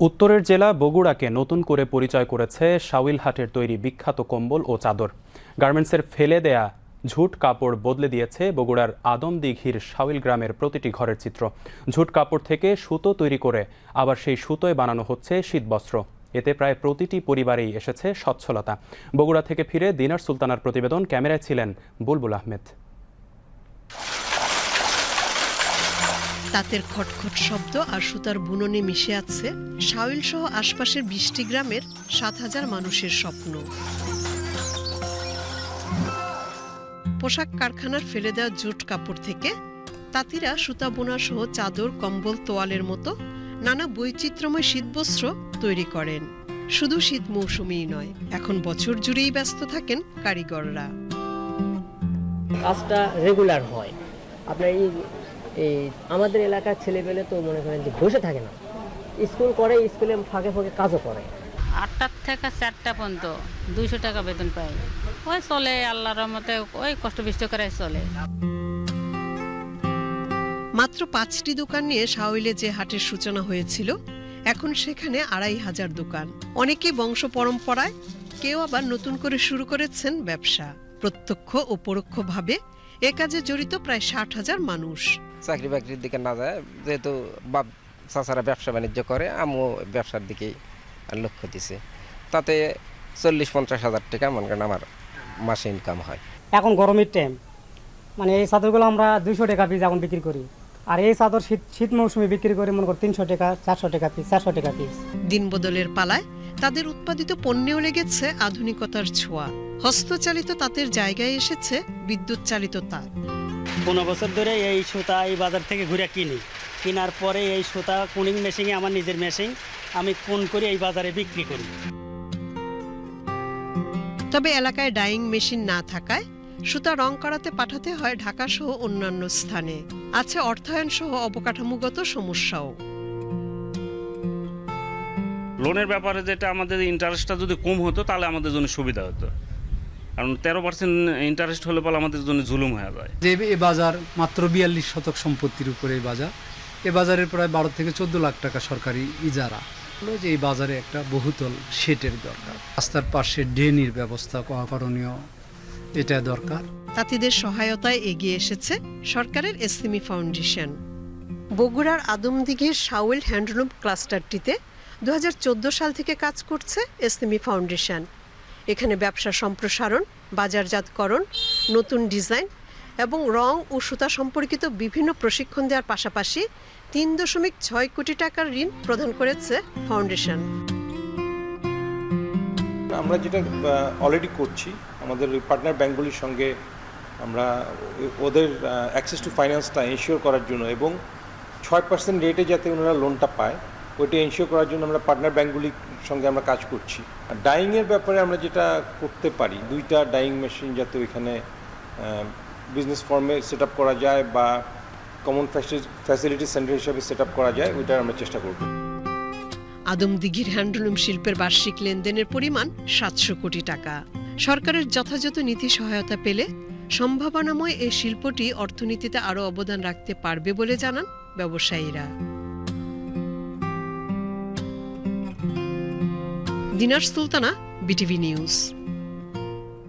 উত্তরের জেলা বগুড়াকে নতুন করে পরিচয় করেছে শাওইলহাটের তৈরি বিখ্যাত কম্বল ও চাদর। গার্মেন্টসের ফেলে দেয়া ঝুট কাপড় বদলে দিয়েছে বগুড়ার আদমদিঘির শাওইল গ্রামের প্রতিটি ঘরের চিত্র। ঝুট কাপড় থেকে সুতো তৈরি করে আবার সেই সুতোয় বানানো হচ্ছে শীতবস্ত্র। এতে প্রায় প্রতিটি পরিবারেই এসেছে সচ্ছলতা বগুড়া থেকে ফিরে দিনার সুলতানার প্রতিবেদন। ক্যামেরায় ছিলেন বুলবুল আহমেদ। তাঁতের খটখট শব্দ আর সুতার বুননে মিশে আছে শাওইল সহ আশপাশের বিশটি গ্রামের সাত হাজার মানুষের স্বপ্ন। পোশাক কারখানার ফেলে দেওয়া জুট কাপড় থেকে তাঁতিরা সুতা বোনা সহ চাদর, কম্বল, তোয়ালের মতো নানা বৈচিত্র্যময় শীতবস্ত্র তৈরি করেন। শুধু শীত মৌসুমেই নয়, এখন বছর জুড়েই ব্যস্ত থাকেন কারিগররা। কাজটা রেগুলার হয়। আপনার এই এই আমাদের এলাকার ছেলেপেলে তো মনে করেন যে বসে থাকে না। স্কুল করে স্কুলে ফাঁকে ফাঁকে কাজও করে। আটটার থেকে চারটা পর্যন্ত দুইশো টাকা বেতন পাই ওই চলে আল্লাহর রহমতে ওই কষ্ট বিষ্ট করে চলে। মাত্র পাঁচটি দোকান নিয়ে শাওইলে যে হাটের সূচনা হয়েছিল এখন সেখানে আড়াই হাজার দোকান। অনেকেই বংশ পরম্পরায় কেউ আবার নতুন করে শুরু করেছেন ব্যবসা। প্রত্যক্ষ ও পরোক্ষভাবে এ কাজে জড়িত প্রায় ষাট হাজার মানুষ। চাকরি বাকরির দিকে না যায় যেহেতু বাপ চাচারা ব্যবসা বাণিজ্য করে আমিও ব্যবসার দিকেই লক্ষ্য দিছে। তাতে চল্লিশ পঞ্চাশ হাজার টাকা মনে করেন আমার মাসে ইনকাম হয়। এখন গরমের টাইম মানে এই চাদরগুলো আমরা দুইশো টাকা পিস এখন বিক্রি করি। আর এই চাদর শীত শীত মৌসুমে বিক্রি করি মনে করি তিনশো টাকা চারশো টাকা পিস চারশো টাকা পিস দিন বদলের পালায় তাদের উৎপাদিত পণ্যেও লেগেছে আধুনিকতার ছোঁয়া। হস্তচালিত তাঁতের জায়গায় এসেছে বিদ্যুৎ চালিত তাঁত। পনেরো বছর ধরে এই সুতা এই বাজার থেকে ঘুরে কিনি। কেনার পরে এই সুতা কুনিং মেশিনে আমার নিজের মেশিন আমি কোন করে এই বাজারে বিক্রি করি। তবে এলাকায় ডাইং মেশিন না থাকায় সুতা রং করাতে পাঠাতে হয় ঢাকা সহ অন্যান্য স্থানে। আছে অর্থায়ন সহ অবকাঠামোগত সমস্যাও। লোনের ব্যাপারে যেটা আমাদের ইন্টারেস্টটা যদি কম হতো তাহলে আমাদের জন্য সুবিধা হতো। কারণ তেরো পার্সেন্ট ইন্টারেস্ট হলে পরে আমাদের জন্য জুলুম হয়ে যায়। যে এ বাজার মাত্র বিয়াল্লিশ শতক সম্পত্তির উপরে এই বাজার এ বাজারের প্রায় বারো থেকে চোদ্দ লাখ টাকা সরকারি ইজারা। হলো যে এই বাজারে একটা বহুতল শেটের দরকার। রাস্তার পাশে ড্রেনের ব্যবস্থা করা করণীয় এটা দরকার। তাঁতিদের সহায়তায় এগিয়ে এসেছে সরকারের এসএমই ফাউন্ডেশন। বগুড়ার আদমদিঘির শাওয়েল হ্যান্ডলুম ক্লাস্টারটিতে দু হাজার চোদ্দ সাল থেকে কাজ করছে এসএমই ফাউন্ডেশন। এখানে ব্যবসা সম্প্রসারণ, বাজারজাতকরণ, নতুন ডিজাইন এবং রং ও সুতা সম্পর্কিত বিভিন্ন প্রশিক্ষণ দেওয়ার পাশাপাশি তিন দশমিক ছয় কোটি টাকার ঋণ প্রদান করেছে ফাউন্ডেশন। আমরা যেটা অলরেডি করছি, আমাদের পার্টনার ব্যাঙ্কগুলির সঙ্গে আমরা ওদের অ্যাক্সেস টু ফাইন্যান্সটা এনশিওর করার জন্য এবং ছয় পার্সেন্ট রেটে যাতে ওনারা লোনটা পায় ওইটা এনশিওর করার জন্য আমরা পার্টনার ব্যাঙ্কগুলির সঙ্গে আমরা কাজ করছি। আর ডাইংয়ের ব্যাপারে আমরা যেটা করতে পারি, দুইটা ডাইং মেশিন যাতে ওইখানে বিজনেস ফর্মে সেট করা যায় বা কমন ফ্যাসিলিটি সেন্টার হিসাবে সেট করা যায়, ওইটার আমরা চেষ্টা করব। আদমদিঘির হ্যান্ডলুম শিল্পের বার্ষিক লেনদেনের পরিমাণ সাতশো কোটি টাকা। সরকারের যথাযথ নীতি সহায়তা পেলে সম্ভাবনাময় এই শিল্পটি অর্থনীতিতে আরও অবদান রাখতে পারবে বলে জানান ব্যবসায়ীরা। দিনার সুলতানা বিটিভি নিউজ